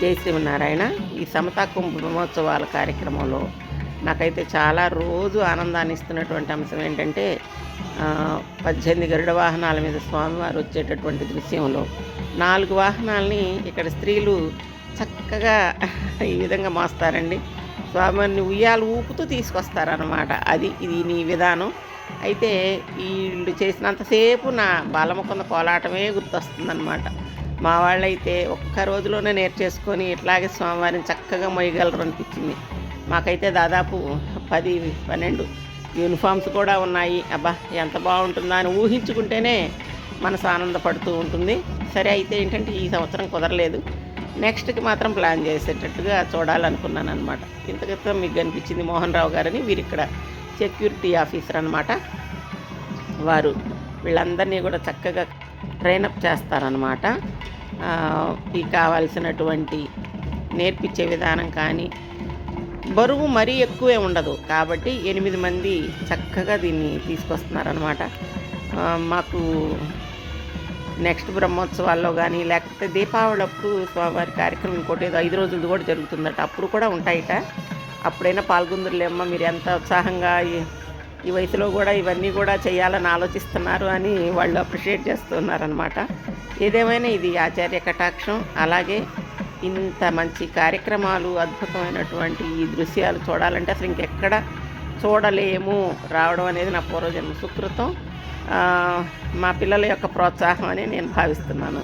జై శ్రీమన్నారాయణ. ఈ సమతా కుంభ మహోత్సవాల కార్యక్రమంలో నాకైతే చాలా రోజు ఆనందాన్ని ఇస్తున్నటువంటి అంశం ఏంటంటే పద్దెనిమిది గరుడ వాహనాల మీద స్వామివారు వచ్చేటటువంటి దృశ్యంలో నాలుగు వాహనాలని ఇక్కడ స్త్రీలు చక్కగా ఈ విధంగా మోస్తారండి. స్వామివారిని ఉయ్యాలు ఊపుతూ తీసుకొస్తారనమాట అది ఇది నీ విధానం. అయితే వీళ్ళు చేసినంతసేపు నా బాలముకుంద కోలాటమే గుర్తొస్తుందన్నమాట. మా వాళ్ళైతే ఒక్క రోజులోనే నేర్చేసుకొని ఇట్లాగే స్వామివారిని చక్కగా మొయ్యగలరు అనిపించింది. మాకైతే దాదాపు పది పన్నెండు యూనిఫామ్స్ కూడా ఉన్నాయి. అబ్బా ఎంత బాగుంటుందా అని ఊహించుకుంటేనే మనసు ఆనందపడుతూ ఉంటుంది. సరే అయితే ఏంటంటే ఈ సంవత్సరం కుదరలేదు. నెక్స్ట్కి మాత్రం ప్లాన్ చేసేటట్టుగా చూడాలనుకున్నాను అనమాట ఇంత క్రితం మీకు కనిపించింది మోహన్ రావు గారని వీరు ఇక్కడ సెక్యూరిటీ ఆఫీసర్ అనమాట వారు వీళ్ళందరినీ కూడా చక్కగా ట్రైనప్ చేస్తారనమాట ఈ కావాల్సినటువంటి నేర్పించే విధానం కానీ బరువు మరీ ఎక్కువే ఉండదు. కాబట్టి ఎనిమిది మంది చక్కగా దీన్ని తీసుకొస్తున్నారనమాట మాకు నెక్స్ట్ బ్రహ్మోత్సవాల్లో కానీ లేకపోతే దీపావళి అప్పుడు స్వామివారి కార్యక్రమం ఇంకోటి ఏదో ఐదు రోజులు కూడా జరుగుతుందట. అప్పుడు కూడా ఉంటాయిట. అప్పుడైనా పాల్గొందరులేమ్మా మీరు ఎంత ఉత్సాహంగా ఈ వయసులో కూడా ఇవన్నీ కూడా చేయాలని ఆలోచిస్తున్నారు అని వాళ్ళు అప్రిషియేట్ చేస్తున్నారనమాట ఏదేమైనా ఇది ఆచార్య కటాక్షం. అలాగే ఇంత మంచి కార్యక్రమాలు అద్భుతమైనటువంటి ఈ దృశ్యాలు చూడాలంటే అసలు ఇంకెక్కడ చూడలేము. రావడం అనేది నా పూర్వజన్మ సుకృతం. మా పిల్లల యొక్క ప్రోత్సాహం అని నేను భావిస్తున్నాను.